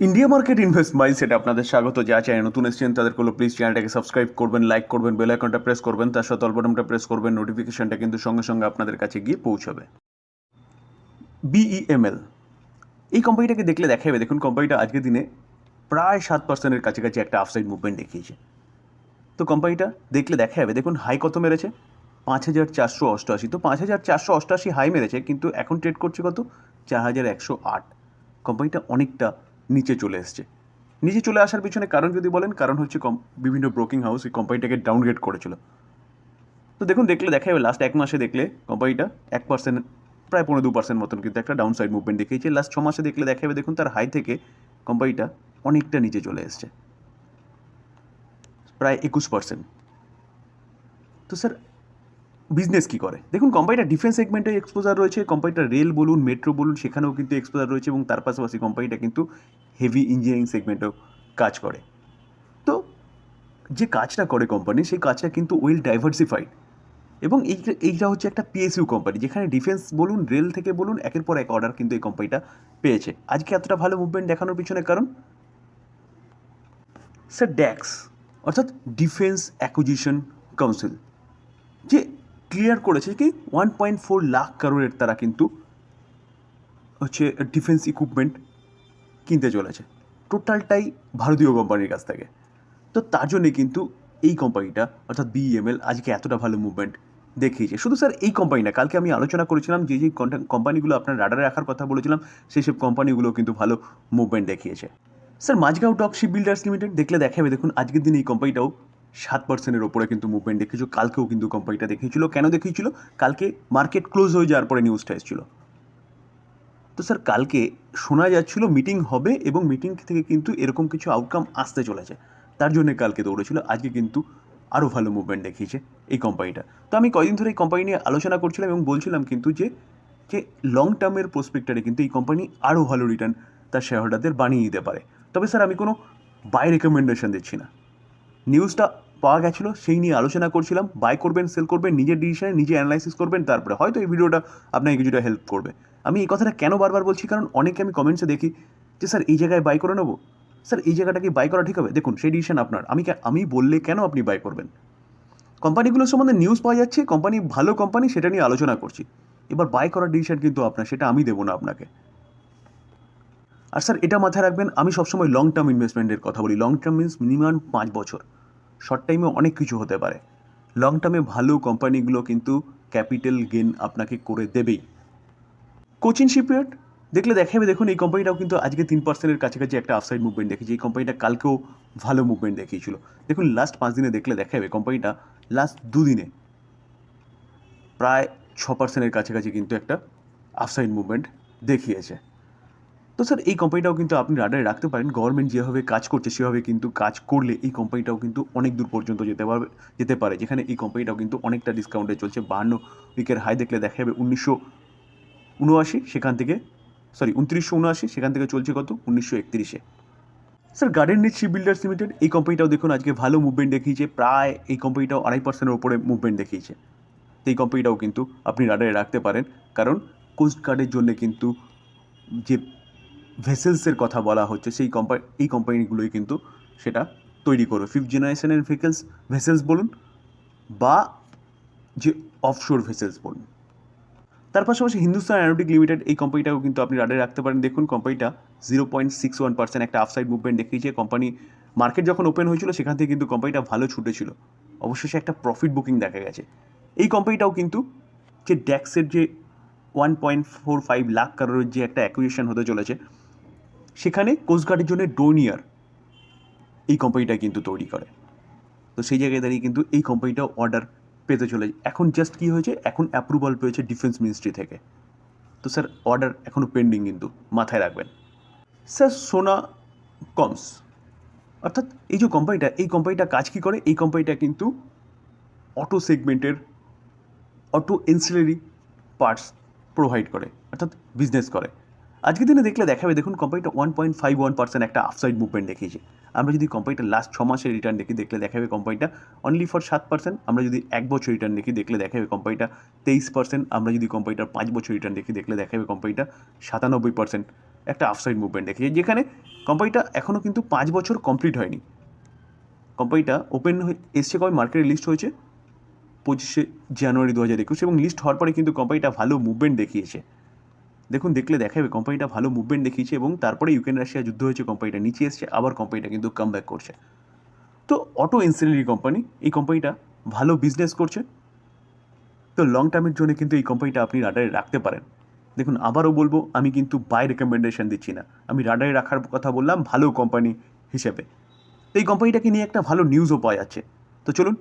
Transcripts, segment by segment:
India market invest mindset আপনাদের স্বাগত যা চাই নতুন এসেছেন তাদের কোনো প্লিজ চ্যানেলটাকে সাবস্ক্রাইব করবেন লাইক করবেন বেল আইকনটা প্রেস করবেন, তার সাথে অল্পটমটা প্রেস করবেন নোটিফিকেশনটা কিন্তু সঙ্গে সঙ্গে আপনাদের কাছে গিয়ে পৌঁছাবে। বিইএমএল এই কোম্পানিটাকে দেখলে দেখা যাবে দেখুন কোম্পানিটা আজকের দিনে প্রায় সাত পার্সেন্টের কাছাকাছি একটা আফসাইড মুভমেন্ট দেখিয়েছে। তো কোম্পানিটা দেখলে দেখা যাবে দেখুন হাই কত মেরেছে? পাঁচ হাজার চারশো অষ্টআশি। তো পাঁচ হাজার চারশো অষ্টআশি হাই মেরেছে, কিন্তু এখন ট্রেড করছে কত? চার হাজার একশো আট। কোম্পানিটা অনেকটা নিচে চলে এসছে। নিচে চলে আসার পিছনে কারণ যদি বলেন, কারণ হচ্ছে কম বিভিন্ন ব্রোকিং হাউস এই কোম্পানিটাকে ডাউনগ্রেড করেছিল। তো দেখুন, দেখলে দেখা যাবে লাস্ট এক মাসে দেখলে কোম্পানিটা এক পার্সেন্ট প্রায় পনেরো দু পার্সেন্ট মতন কিন্তু একটা ডাউন সাইড মুভমেন্ট দেখিয়েছে। লাস্ট ছ মাসে দেখলে দেখা যাবে দেখুন, তার হাই থেকে কোম্পানিটা অনেকটা নিচে চলে এসছে। প্রায় একুশ পার্সেন্ট তো স্যার বিজনেস কী করে? দেখুন কোম্পানিটা ডিফেন্স সেগমেন্টে এক্সপোজার রয়েছে কোম্পানিটা রেল বলুন মেট্রো বলুন, সেখানেও কিন্তু এক্সপোজার রয়েছে এবং তার পাশাপাশি কোম্পানিটা কিন্তু হেভি ইঞ্জিনিয়ারিং সেগমেন্টেও কাজ করে। তো যে কাজটা করে কোম্পানি সেই কাজটা কিন্তু ওয়েল ডাইভার্সিফাইড এবং এইটা এইটা হচ্ছে একটা পিএসইউ কোম্পানি যেখানে ডিফেন্স বলুন রেল থেকে বলুন, একের পর এক অর্ডার কিন্তু এই কোম্পানিটা পেয়েছে। আজকে এতটা ভালো মুভমেন্ট দেখানোর পিছনে কারণ? স্যার ড্যাক্স অর্থাৎ ডিফেন্স অ্যাকুজিশন কাউন্সিল ক্লিয়ার করেছে কি ওয়ান পয়েন্ট ফোর লাখ কারোরের তারা কিন্তু হচ্ছে ডিফেন্স ইকুইপমেন্ট কিনতে চলেছে। টোটালটাই ভারতীয় কোম্পানির কাছ থেকে। তো তার জন্যে কিন্তু এই কোম্পানিটা অর্থাৎ বিএমএল আজকে এতটা ভালো মুভমেন্ট দেখিয়েছে। শুধু স্যার এই কোম্পানি না, কালকে আমি আলোচনা করেছিলাম, যে যে কোম্পানিগুলো আপনার রাডারে রাখার কথা বলেছিলাম, সেই সব কোম্পানিগুলো কিন্তু ভালো মুভমেন্ট দেখিয়েছে। Sir Mazagaon dock ship builders limited দেখলে দেখাবে, দেখুন, আজকের দিন এই কোম্পানিটাও সাত পার্সেন্টের ওপরে কিন্তু মুভমেন্ট দেখিয়েছিল। কালকেও কিন্তু কোম্পানিটা দেখিয়েছিল। কেন দেখিয়েছিল? কালকে মার্কেট ক্লোজ হয়ে যাওয়ার পরে নিউজটা এসেছিল। তো স্যার কালকে শোনা যাচ্ছিল মিটিং হবে এবং মিটিং থেকে কিন্তু এরকম কিছু আউটকাম আসতে চলেছে। তার জন্য কালকে দৌড়েছিল। আজকে কিন্তু আরও ভালো মুভমেন্ট দেখিয়েছে এই কোম্পানিটা তো আমি কয়দিন ধরে এই কোম্পানি নিয়ে আলোচনা করছিলাম এবং বলছিলাম কিন্তু যে যে লং টার্মের প্রসপেক্টারে কিন্তু এই কোম্পানি আরও ভালো রিটার্ন তার শেয়ার হোল্ডারদের বানিয়ে দিতে পারে। তবে স্যার আমি কোনো বাই রেকমেন্ডেশন দিচ্ছি না। নিউজটা পাওয়া গেছিল, সেই নিয়ে আলোচনা করছিলাম। বাই করবেন সেল করবেন, নিজের ডিসিশনে নিজে অ্যানালাইসিস করবেন, তারপরে হয়তো এই ভিডিওটা আপনাকে কিছুটা হেল্প করবে। আমি এই কথাটা কেন বারবার বলছি? কারণ অনেকে আমি কমেন্টসে দেখি যে, স্যার, এই জায়গায় বাই করে নেব? স্যার, এই জায়গাটা কি বাই করা ঠিক হবে? দেখুন, সেই ডিসিশন আপনার। আমি আমি বললে কেন আপনি বাই করবেন? কোম্পানিগুলোর সম্বন্ধে নিউজ পাওয়া যাচ্ছে কোম্পানি ভালো কোম্পানি সেটা নিয়ে আলোচনা করছি। এবার বাই করার ডিসিশন কিন্তু আপনার, সেটা আমি দেবো না আপনাকে। আর স্যার, এটা মাথায় রাখবেন, আমি সবসময় লং টার্ম ইনভেস্টমেন্টের কথা বলি। লং টার্ম মিনস মিনিমাম পাঁচ বছর। শর্ট টাইমে অনেক কিছু হতে পারে। লং টার্মে ভালো কোম্পানিগুলো কিন্তু ক্যাপিটাল গেন আপনাকে করে দেবেই। কোচিং শিপইয়ার্ড দেখলে দেখাবে, দেখুন এই কোম্পানিটাও কিন্তু আজকে তিন পার্সেন্টের কাছাকাছি একটা আফসাইড মুভমেন্ট দেখেছি এই কোম্পানিটা কালকেও ভালো মুভমেন্ট দেখিয়েছিল। দেখুন লাস্ট পাঁচ দিনে দেখলে দেখাবে কোম্পানিটা লাস্ট দুদিনে প্রায় ছ পার্সেন্টের কাছাকাছি কিন্তু একটা আফসাইড মুভমেন্ট দেখিয়েছে। তো স্যার এই কোম্পানিটাও কিন্তু আপনি রাডারে রাখতে পারেন। গভর্নমেন্ট যেভাবে কাজ করছে, সেভাবে কিন্তু কাজ করলে এই কোম্পানিটাও কিন্তু অনেক দূর পর্যন্ত যেতে পারবে যেতে পারে। যেখানে এই কোম্পানিটাও কিন্তু অনেকটা ডিসকাউন্টে চলছে। বাহান্ন উইকের হাই দেখলে দেখা যাবে উনিশশো উনআশি, সেখান থেকে সরি উনত্রিশশো উনআশি, সেখান থেকে চলছে কত? উনিশশো একত্রিশে। Sir garden reach ship builders limited এই কোম্পানিটাও দেখুন, আজকে ভালো মুভমেন্ট দেখিয়েছে। প্রায় এই কোম্পানিটাও আড়াই পার্সেন্টের ওপরে মুভমেন্ট দেখিয়েছে। এই কোম্পানিটাও কিন্তু আপনি রাডারে রাখতে পারেন। কারণ কোস্ট গার্ডের জন্য কিন্তু যে ভেসেলসের কথা বলা হচ্ছে, সেই কোম্পানি এই কোম্পানিগুলোই কিন্তু সেটা তৈরি করবে। ফিফথ জেনারেশনের ভেহিকেলস ভেসেলস বলুন, বা যে অফশোর ভেসেলস বলুন। তার পাশাপাশি হিন্দুস্তান অ্যারোটিক লিমিটেড এই কোম্পানিটাও কিন্তু আপনি রাডারে রাখতে পারেন। দেখুন কোম্পানিটা zero point six one percent একটা আফসাইড মুভমেন্ট দেখিয়েছে। কোম্পানি মার্কেট যখন ওপেন হয়েছিল, সেখান থেকে কিন্তু কোম্পানিটা ভালো ছুটেছিল। অবশেষে একটা প্রফিট বুকিং দেখা গেছে। এই কোম্পানিটাও কিন্তু যে ড্যাক্সের যে one point four five lakh crore যে একটা অ্যাকুইশন হতে চলেছে সেখানে কোস্টগার্ডের জন্য ডোনিয়ার এই কোম্পানিটা কিন্তু তৈরি করে। তো সেই জায়গায় দাঁড়িয়ে কিন্তু এই কোম্পানিটাও অর্ডার পেতে চলে এখন জাস্ট কী হয়েছে? এখন অ্যাপ্রুভাল পেয়েছে ডিফেন্স মিনিস্ট্রি থেকে। তো স্যার অর্ডার এখনও পেন্ডিং কিন্তু, মাথায় রাখবেন। স্যার সোনা কমস অর্থাৎ এই যে কোম্পানিটা এই কোম্পানিটা কাজ কী করে? এই কোম্পানিটা কিন্তু অটো সেগমেন্টের অটো এনসিলারি পার্টস প্রোভাইড করে, অর্থাৎ বিজনেস করে। আজকের দিনে দেখলে দেখাবে, দেখুন কোম্পানিটা one point five one percent একটা আফসাইড মুভমেন্ট দেখিয়েছে। আমরা যদি কোম্পানিটা লাস্ট ছ মাসের রিটার্ন দেখি, দেখলে দেখাবে কোম্পানিটা অনলি ফর সাত পার্সেন্ট আমরা যদি এক বছর রিটার্ন দেখি, দেখলে দেখাবে কোম্পানিটা তেইশ পার্সেন্ট আমরা যদি কোম্পানিটার পাঁচ বছর রিটার্ন দেখি, দেখলে দেখাবে কোম্পানিটা সাতানব্বই পার্সেন্ট একটা আফসাইড মুভমেন্ট দেখেছে যেখানে কোম্পানিটা এখনও কিন্তু পাঁচ বছর কমপ্লিট হয়নি। কোম্পানিটা ওপেন হয়ে এসছে কবে? মার্কেটে লিস্ট হয়েছে পঁচিশে জানুয়ারি দু হাজার একুশ এবং লিস্ট হওয়ার পরে কিন্তু কোম্পানিটা ভালো মুভমেন্ট দেখিয়েছে। দেখুন, দেখলে দেখাবে কোম্পানিটা ভালো মুভমেন্ট দেখিয়েছে এবং তারপরে ইউক্রেন রাশিয়া যুদ্ধ হয়েছে কোম্পানিটা নিচে এসছে, আবার কোম্পানিটা কিন্তু কাম ব্যাক করছে। তো অটো ইনসিলারি কোম্পানি এই কোম্পানিটা ভালো বিজনেস করছে। তো লং টার্মের জন্য কিন্তু এই কোম্পানিটা আপনি রাডারে রাখতে পারেন। দেখুন, আবারও বলব, আমি কিন্তু বাই রেকমেন্ডেশন দিচ্ছি না। আমি রাডারে রাখার কথা বললাম, ভালো কোম্পানি হিসেবে। এই কোম্পানিটাকে নিয়ে একটা ভালো নিউজও পাওয়া যাচ্ছে। তো চলুন,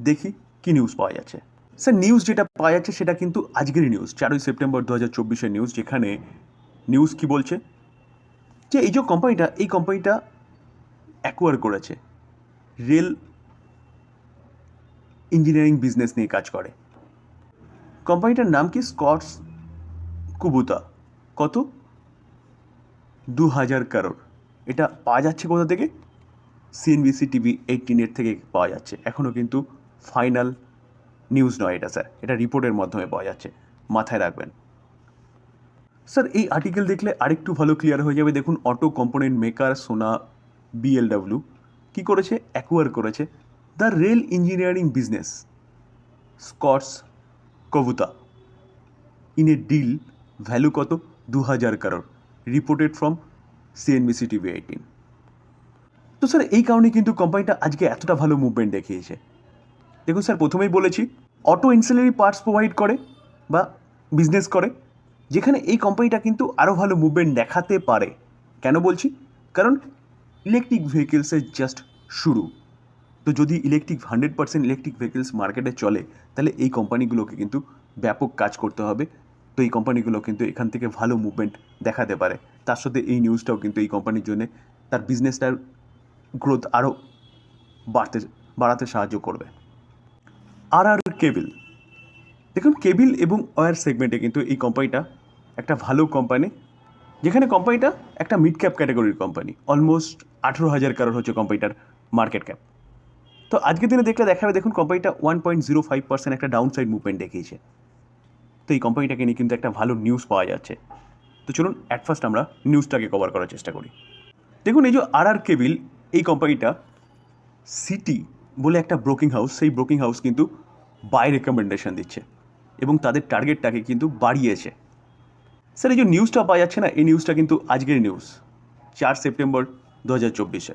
দেখি কী নিউজ পাওয়া যাচ্ছে। স্যার নিউজ যেটা পাওয়া যাচ্ছে সেটা কিন্তু আজকেরই নিউজ চারই সেপ্টেম্বর দু হাজার চব্বিশের নিউজ যেখানে নিউজ কি বলছে? যে এই যে কোম্পানিটা এই কোম্পানিটা অ্যাকোয়ার করেছে। রেল ইঞ্জিনিয়ারিং বিজনেস নিয়ে কাজ করে। কোম্পানিটার নাম কি? Escorts Kubota. কত? দু হাজার কারোর এটা পাওয়া যাচ্ছে কোথা থেকে? সিএনবিসি টিভি এইটিনের থেকে পাওয়া যাচ্ছে। এখনও কিন্তু ফাইনাল নিউজ নয় এটা, স্যার। এটা রিপোর্টের মাধ্যমে পাওয়া যাচ্ছে। মাথায় রাখবেন। স্যার, এই আর্টিকেল দেখলে আরেকটু ভালো ক্লিয়ার হয়ে যাবে। দেখুন, auto component maker Sona BLW কী করেছে? অ্যাকোয়ার করেছে। The rail engineering business Escorts Kubota. In a deal, value কত? দু হাজার crore. Reported from CNBC TV eighteen তো স্যার, এই কারণে কিন্তু কোম্পানিটা আজকে এতটা ভালো মুভমেন্ট দেখিয়েছে। দেখুন স্যার, প্রথমেই বলেছি অটো ইনসিলারি পার্টস প্রোভাইড করে বা বিজনেস করে, যেখানে এই কোম্পানিটা কিন্তু আরও ভালো মুভমেন্ট দেখাতে পারে। কেন বলছি? কারণ ইলেকট্রিক ভেহিকেলসের জাস্ট শুরু। তো যদি electric hundred percent electric vehicles মার্কেটে চলে, তাহলে এই কোম্পানিগুলোকে কিন্তু ব্যাপক কাজ করতে হবে। তো এই কোম্পানিগুলো কিন্তু এখান থেকে ভালো মুভমেন্ট দেখাতে পারে। তার সাথে এই নিউজটাও কিন্তু এই কোম্পানির জন্য তার বিজনেসটার গ্রোথ আরও বাড়তে, বাড়াতে সাহায্য করবে। আর আর কেবিল দেখুন কেবিল এবং ওয়্যার সেগমেন্টে কিন্তু এই কোম্পানিটা একটা ভালো কোম্পানি যেখানে কোম্পানিটা একটা মিড ক্যাপ ক্যাটাগরির কোম্পানি অলমোস্ট আঠেরো হাজার কারোর হচ্ছে কোম্পানিটার মার্কেট ক্যাপ তো আজকের দিনে দেখলে দেখাবে, দেখুন কোম্পানিটা one point zero five percent একটা ডাউন সাইড মুভমেন্ট দেখিয়েছে। তো এই কোম্পানিটাকে নিয়ে কিন্তু একটা ভালো নিউজ পাওয়া যাচ্ছে। তো চলুন অ্যাট ফার্স্ট আমরা নিউজটাকে কভার করার চেষ্টা করি। দেখুন, এই যে আর আর কেবিল এই কোম্পানিটা সিটি বলে একটা ব্রোকিং হাউস সেই ব্রোকিং হাউস কিন্তু বাই রেকমেন্ডেশন দিচ্ছে এবং তাদের টার্গেটটাকে কিন্তু বাড়িয়েছে। স্যার এই যে নিউজটা পাওয়া যাচ্ছে না, এই নিউজটা কিন্তু আজকের নিউজ চার সেপ্টেম্বর দু হাজার চব্বিশে।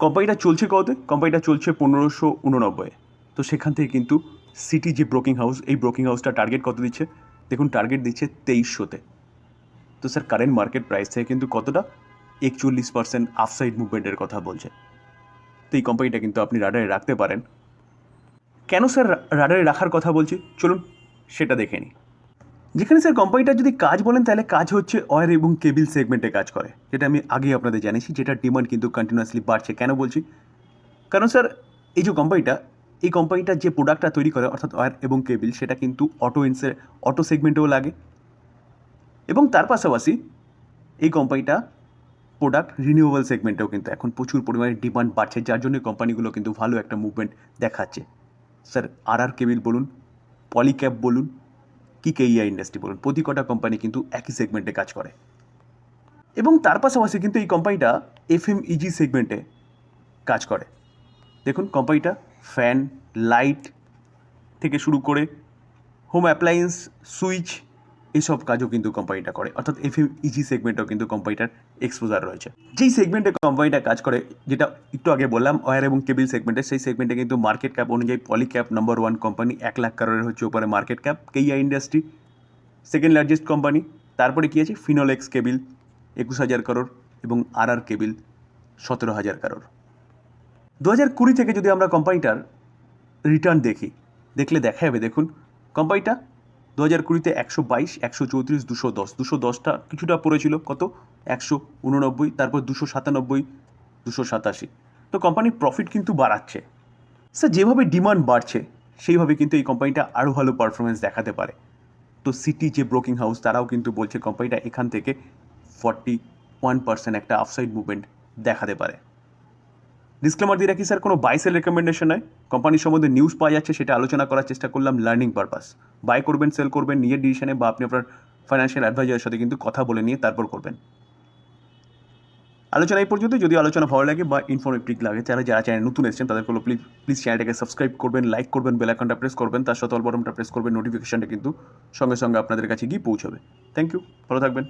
কোম্পানিটা চলছে কততে কোম্পানিটা চলছে পনেরোশো উননব্বই তো সেখান থেকে কিন্তু সিটি যে ব্রোকিং হাউস এই ব্রোকিং হাউসটা টার্গেট কত দিচ্ছে? দেখুন টার্গেট দিচ্ছে তেইশশোতে। তো স্যার কারেন্ট মার্কেট প্রাইস থেকে কিন্তু কতটা? একচল্লিশ পার্সেন্ট আফসাইড মুভমেন্টের কথা বলছে। তো এই কোম্পানিটা কিন্তু আপনি রাডারে রাখতে পারেন। কেন স্যার রাডারে রাখার কথা বলছি? চলুন, সেটা দেখে নিই। যেখানে স্যার কোম্পানিটার যদি কাজ বলেন, তাহলে কাজ হচ্ছে অয়ের এবং কেবিল সেগমেন্টে কাজ করে, যেটা আমি আগেই আপনাদের জানিয়েছি, যেটার ডিমান্ড কিন্তু কন্টিনিউয়াসলি বাড়ছে। কেন বলছি? কারণ স্যার এই যে কোম্পানিটা এই কোম্পানিটার যে প্রোডাক্টটা তৈরি করে, অর্থাৎ ওয়্যার এবং কেবিল সেটা কিন্তু অটো ইনসে অটো সেগমেন্টেও লাগে। এবং তার পাশাপাশি এই কোম্পানিটা প্রোডাক্ট রিনিউয়েবল সেগমেন্টেও কিন্তু এখন প্রচুর পরিমাণে ডিমান্ড বাড়ছে, যার জন্য কোম্পানিগুলো কিন্তু ভালো একটা মুভমেন্ট দেখাচ্ছে। স্যার আর আর কেবিল বলুন পলিক্যাপ বলুন, কি কেইয়া ইন্ডাস্ট্রি বলুন, প্রতি কটা কোম্পানি কিন্তু একই সেগমেন্টে কাজ করে। এবং তার পাশাপাশি কিন্তু এই কোম্পানিটা এফ এম ইজি সেগমেন্টে কাজ করে। দেখুন কোম্পানিটা ফ্যান লাইট থেকে শুরু করে হোম অ্যাপ্লায়েন্স সুইচ এইসব কাজও কিন্তু কোম্পানিটা করে। অর্থাৎ এফ এম ইজি সেগমেন্টও কিন্তু কোম্পানিটার এক্সপোজার রয়েছে। যেই সেগমেন্টে কোম্পানিটা কাজ করে, যেটা একটু আগে বললাম ওয়ার এবং কেবিল সেগমেন্টে সেই সেগমেন্টে কিন্তু মার্কেট ক্যাপ অনুযায়ী Polycab number one company এক লাখ কারোরের হচ্ছে উপরে market cap কেইয়া industry second largest company তারপরে কী আছে? ফিনোলেক্স কেবিল একুশ হাজার কারোর এবং আর আর কেবিল সতেরো হাজার কারোর দু হাজার কুড়ি থেকে যদি আমরা কোম্পানিটার রিটার্ন দেখি, দেখলে দেখা যাবে, দেখুন কোম্পানিটা দু হাজার কুড়িতে একশো বাইশ, একশো চৌত্রিশ, দুশো দশ। দুশো দশটা কিছুটা পড়েছিল। কত? একশো উননব্বই, তারপর দুশো সাতানব্বই, দুশো সাতাশি। তো কোম্পানির প্রফিট কিন্তু বাড়াচ্ছে। স্যার যেভাবে ডিমান্ড বাড়ছে, সেইভাবে কিন্তু এই কোম্পানিটা আরও ভালো পারফরমেন্স দেখাতে পারে। তো সিটি যে ব্রোকিং হাউস তারাও কিন্তু বলছে কোম্পানিটা এখান থেকে ফর্টি ওয়ান পার্সেন্ট একটা আফসাইড মুভমেন্ট দেখাতে পারে। ডিসক্লেমার দিয়ে রাখি, স্যার, কোনো বাইসেল রেকমেন্ডেশন নয় কোম্পানির সম্বন্ধে নিউজ পাওয়া যাচ্ছে, সেটা আলোচনা করার চেষ্টা করলাম লার্নিং পারপাস বাই করবেন সেল করবেন নিজের ডিসিশনে বা আপনি আপনার ফাইন্যান্সিয়াল অ্যাডভাইজারের সাথে কিন্তু কথা বলে নিয়ে তারপর করবেন। আলোচনা এই পর্যন্ত যদি আলোচনা ভালো লাগে বা ইনফরমেটিভ লাগে যারা যারা চ্যানেল নতুন এসেছেন, তাদের কোনো প্লিজ প্লিজ চ্যানেলটাকে সাবস্ক্রাইব করবেন লাইক করবেন বেল আইকনটা প্রেস করবেন, তার সাথে অল বটনটা প্রেস করবেন নোটিফিকেশনটা কিন্তু সঙ্গে সঙ্গে আপনাদের কাছে গিয়ে পৌঁছাবে। থ্যাংক ইউ ভালো থাকবেন।